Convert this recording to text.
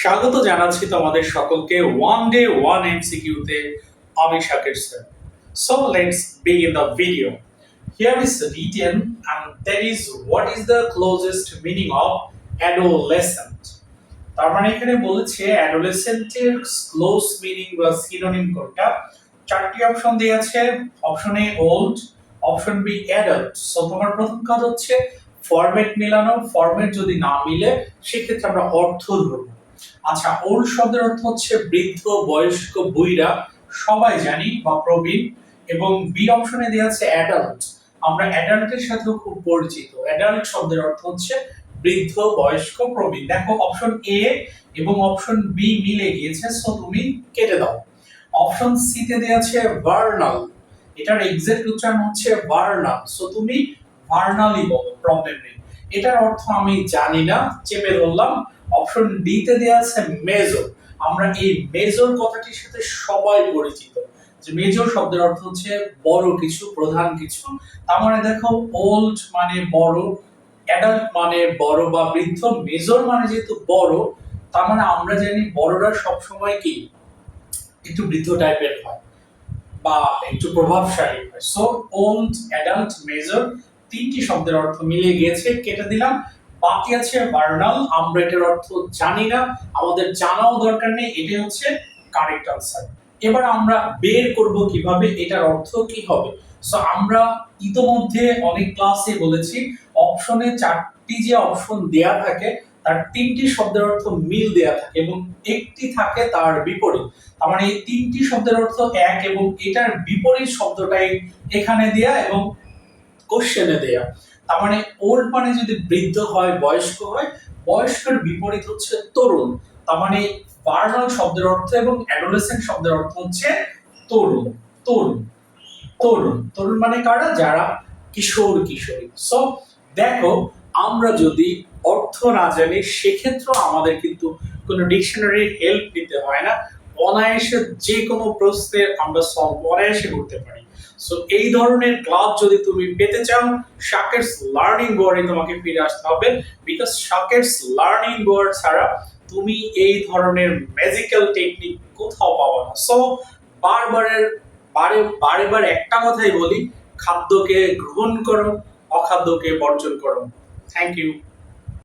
স্বাগত জানাচ্ছি তোমাদের সকলকে ওয়ান ডে ওয়ান এমসিকিউতে আমি Shakir sir so let's begin the video here is written and that is what is the closest meaning of adolescent. তার মানে এখানে বলেছে অ্যাডোলেসেন্টের ক্লোজ মিনিং বা সিনোনিম কোনটা চারটি অপশন দেওয়া আছে option A old option B adult so তোমার প্রথম কাজ হচ্ছে ফরম্যাট মেলানো ফরম্যাট যদি না মিলে, সেক্ষেত্রে আমরা অর্থ ধরবো। আচ্ছা ওল্ড শব্দের অর্থ হচ্ছে বৃদ্ধ, বয়স্ক, বুইরা, সবাই জানি বা প্রবীণ এবং বি অপশনে দেওয়া আছে অ্যাডাল্ট আমরা অ্যাডাল্টের সাথেও খুব পরিচিত। অ্যাডাল্ট শব্দের অর্থ হচ্ছে বৃদ্ধ, বয়স্ক, প্রবীণ। দেখো অপশন এ এবং অপশন বি মিলে গিয়েছে সো তুমি কেটে দাও। অপশন সি তে দেওয়া আছে ভার্নাল এটার এক্সাক্ট উচ্চারণ হচ্ছে ভার্নাল সো তুমি ভার্নালি বলো প্রবলেম নেই। এটার অর্থ আমি জানি না, চেপে ধরলাম। অপশন ডি তে দেওয়া আছে মেজর আমরা এই মেজর কথাটির সাথে সবাই পরিচিত। যে মেজর শব্দের অর্থ হচ্ছে বড় কিছু, প্রধান কিছু। তার মানে দেখো ওল্ড মানে বড় অ্যাডাল্ট মানে বড় বা বৃদ্ধ মেজর মানে যেহেতু বড়, তার মানে আমরা জানি বড়রা সব সময় কি? একটু বৃদ্ধ টাইপের হয় বা একটু প্রভাবশালী হয়। সো ওল্ড অ্যাডাল্ট মেজর তিনটি শব্দের অর্থ মিলে গিয়েছে, কেটে দিলাম। বাকি আছে ভার্নাল আমরা এটার অর্থ জানি না, আমাদের জানাও দরকার নেই, এটাই হচ্ছে কারেক্ট আনসার এবার আমরা বের করব কীভাবে, এটার অর্থ কি হবে? সো আমরা ইতোমধ্যে অনেক ক্লাসে বলেছি অপশনে চারটি যে অপশন দেয়া থাকে, তার তিনটি শব্দের অর্থ মিল দেয়া থাকে এবং একটি থাকে তার বিপরীত। তার মানে এই তিনটি শব্দের অর্থ এক এবং এটার বিপরীত শব্দটাই এখানে দেয়া এবং কোশ্চেনে দেয়া। তার মানে ওল্ড মানে যদি বৃদ্ধ হয়, বয়স্ক হয়, বয়স্কের বিপরীত হচ্ছে তরুণ। তার মানে ভার্নাল শব্দের অর্থ এবং অ্যাডোলেসেন্ট শব্দের অর্থ হচ্ছে তরুণ তরুণ তরুণ। তরুণ মানে কারা? যারা কিশোর, কিশোরী। সো দেখো, আমরা যদি অর্থ না জানি, সেক্ষেত্রেও আমাদের কিন্তু কোনো ডিকশনারির হেল্প নিতে হয় না। অনায়াসে যে কোনো প্রশ্নের আমরা সলভ অনায়াসে করতে পারি। সো এই ধরনের ক্লাস যদি তুমি পেতে চাও শাকেরস লার্নিং বোর্ডে তোমাকে ফিরে আসতে হবে। বিকজ লার্নিং বোর্ড ছাড়া তুমি এই ধরনের ম্যাজিক্যাল টেকনিক কোথাও পাবো না। সো বারবারের, বারে বারে, বার একটা কথাই বলি, খাদ্যকে গ্রহণ করো, অখাদ্যকে বর্জন করো। Thank you